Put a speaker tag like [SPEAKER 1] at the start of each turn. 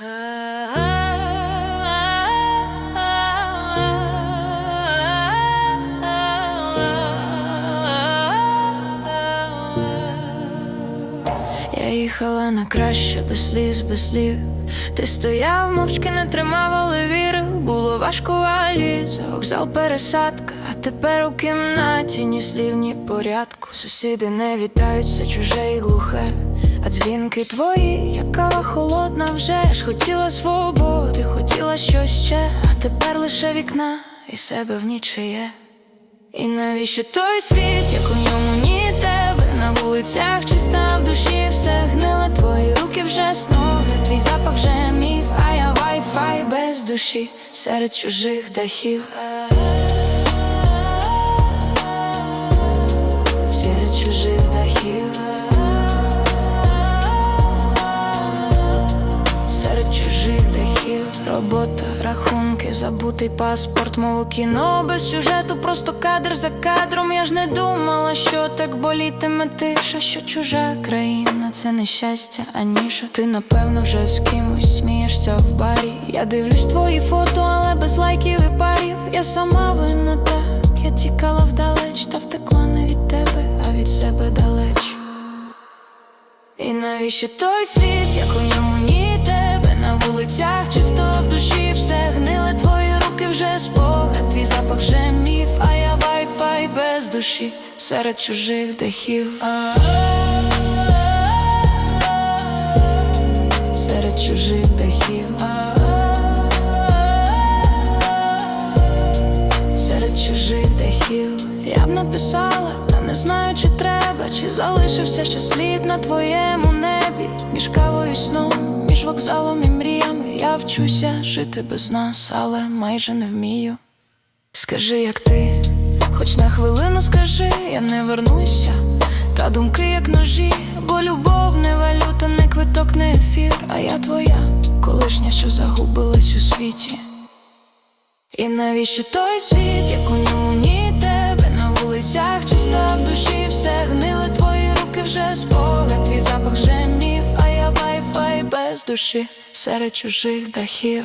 [SPEAKER 1] Я їхала на краще, без сліз, без слів. Ти стояв, мовчки не тримав, але вірив. Було важко в алі, за вокзал пересадка. А тепер у кімнаті ні слів, ні порядку. Сусіди не вітаються, чуже і глухе. Дзвінки твої, як кава холодна вже ж. Хотіла свободи, хотіла щось ще, а тепер лише вікна і себе в нічиє. І навіщо той світ, як у ньому ні тебе? На вулицях чиста в душі, все гниле, твої руки вже сноги, твій запах вже міф, а я вай-фай без душі серед чужих дахів. Серед чужих Робота, рахунки, забутий паспорт, мову кіно без сюжету, просто кадр за кадром. Я ж не думала, що так болітиме тиша, що чужа країна це не щастя, а. Ти напевно вже з кимось смієшся в барі. Я дивлюсь твої фото, але без лайків і парів. Я сама винна так, я тікала вдалеч, та втекла не від тебе, а від себе далеч. І навіщо той світ, як у ньому на вулицях, чисто в душі все гниле, твої руки вже спогад, твій запах вже міф, а я вай-фай без душі серед чужих дахів. Серед чужих дахів. Серед чужих дахів я б написала, та не знаю, чи треба, чи залишився ще слід на твоєму небі. Між кавою сном, між вокзалом і мріями. Я вчуся жити без нас, але майже не вмію. Скажи, як ти, хоч на хвилину скажи, я не вернуся. Та думки, як ножі, бо любов не валюта, не квиток, не ефір, а я твоя, колишня, що загубилась у світі. І навіщо той світ, як у ньому ні тебе на вулицях чиста в душі, все гниле, твої руки вже спогад, без душі серед чужих дахів.